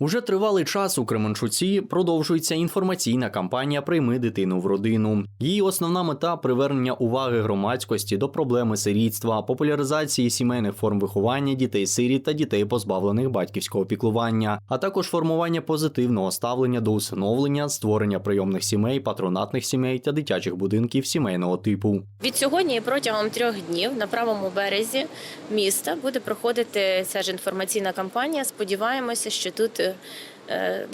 Уже тривалий час у Кременчуці продовжується інформаційна кампанія Прийми дитину в родину. Її основна мета привернення уваги громадськості до проблеми сирітства, популяризації сімейних форм виховання дітей сиріт та дітей, позбавлених батьківського піклування, а також формування позитивного ставлення до усиновлення, створення прийомних сімей, патронатних сімей та дитячих будинків сімейного типу. Від сьогодні і протягом трьох днів на правому березі міста буде проходити ця ж інформаційна кампанія. Сподіваємося, що тут е,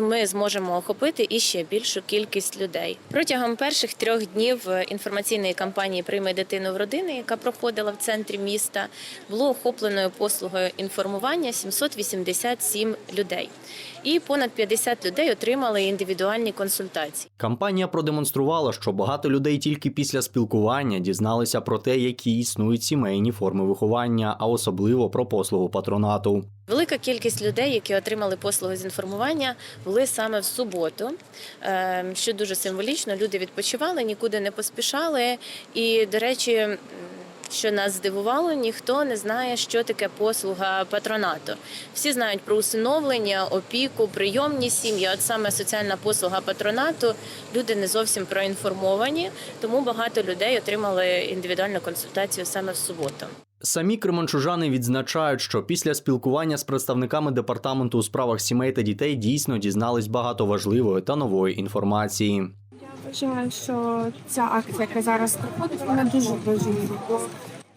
ми зможемо охопити і ще більшу кількість людей. Протягом перших трьох днів е, інформаційної кампанії Прийми дитину в родини, яка проходила в центрі міста, було охопленою послугою інформування 787 людей. І понад 50 людей отримали індивідуальні консультації. Кампанія продемонструвала, що багато людей тільки після спілкування дізналися про те, які існують сімейні форми виховання, а особливо про послугу патронату. Велика кількість людей, які отримали послуги з інформування, були саме в суботу, Е, що дуже символічно. Люди відпочивали, нікуди не поспішали. І, до речі, що нас здивувало, ніхто не знає, що таке послуга патронату. Всі знають про усиновлення, опіку, прийомні сім'ї. От саме соціальна послуга патронату люди не зовсім проінформовані, тому багато людей отримали індивідуальну консультацію саме в суботу. Самі кременчужани відзначають, що після спілкування з представниками департаменту у справах сімей та дітей дійсно дізнались багато важливої та нової інформації. Я вважаю, що ця акція, яка зараз проходить, вона дуже важлива.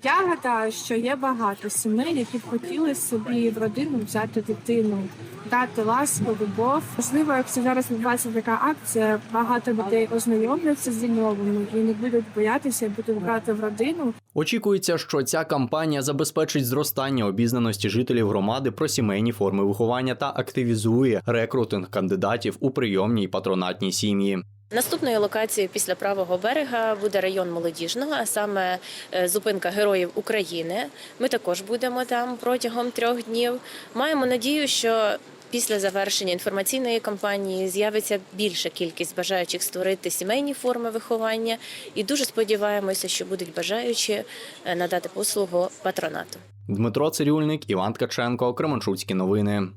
Я гадаю, що є багато сімей, які б хотіли собі в родину взяти дитину, дати ласку, любов. Можливо, якщо зараз відбувається така акція, багато людей ознайомляться з умовами і не будуть боятися, і будуть брати в родину. Очікується, що ця кампанія забезпечить зростання обізнаності жителів громади про сімейні форми виховання та активізує рекрутинг кандидатів у прийомні й патронатні сім'ї. Наступною локацією після правого берега буде район молодіжного, а саме е, зупинка Героїв України. Ми також будемо там протягом трьох днів. Маємо надію, що після завершення інформаційної кампанії з'явиться більша кількість бажаючих створити сімейні форми виховання, і дуже сподіваємося, що будуть бажаючі е, надати послугу патронату. Дмитро Цирюльник, Іван Ткаченко, Кременчуцькі новини.